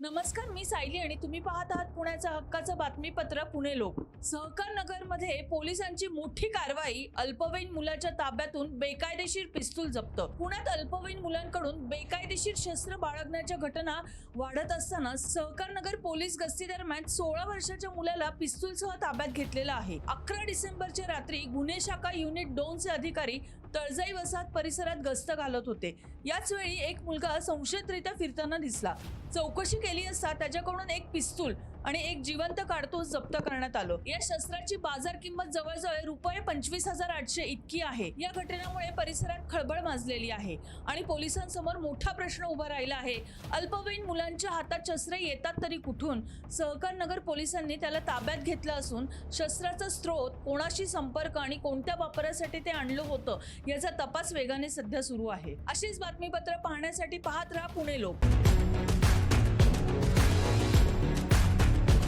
नमस्कार मी सायली आणि तुम्ही पाहत आहात पुण्याचं हक्काचं बातमीपत्र पुणे लोक. सहकार नगरमध्ये पोलिसांची मोठी कारवाई अल्पवयीन मुलाच्या ताब्यातून बेकायदेशीर पिस्तूल जप्त. पुण्यात अल्पवयीन मुलांकडून बेकायदेशीर शस्त्र बाळगण्याच्या घटना वाढत असताना सहकार नगर पोलीस गस्ती दरम्यान सोळा वर्षाच्या मुलाला पिस्तूलसह ताब्यात घेतलेला आहे. अकरा डिसेंबरच्या रात्री गुन्हे शाखा युनिट दोनचे अधिकारी तळजाई वसाहत परिसरात गस्त घालत होते. याच वेळी एक मुलगा संशयितरित्या फिरताना दिसला. चौकशी केली असता त्याच्याकडून एक पिस्तूल आणि एक जिवंत काडतूस जप्त करण्यात आलो. या शस्त्राची बाजार किंमत जवळजवळ रुपये पंचवीस हजार आठशे इतकी आहे. या घटनेमुळे परिसरात खळबळ माजलेली आहे आणि पोलिसांसमोर मोठा प्रश्न उभा राहिला आहे. अल्पवयीन मुलांच्या हातात शस्त्रे येतात तरी कुठून? सहकारनगर पोलिसांनी त्याला ताब्यात घेतलं असून शस्त्राचा स्रोत कोणाशी संपर्क आणि कोणत्या वापरासाठी ते आणलं होतं याचा तपास वेगाने सध्या सुरू आहे. अशीच बातमीपत्र पाहण्यासाठी पाहत राहा पुणे लोक.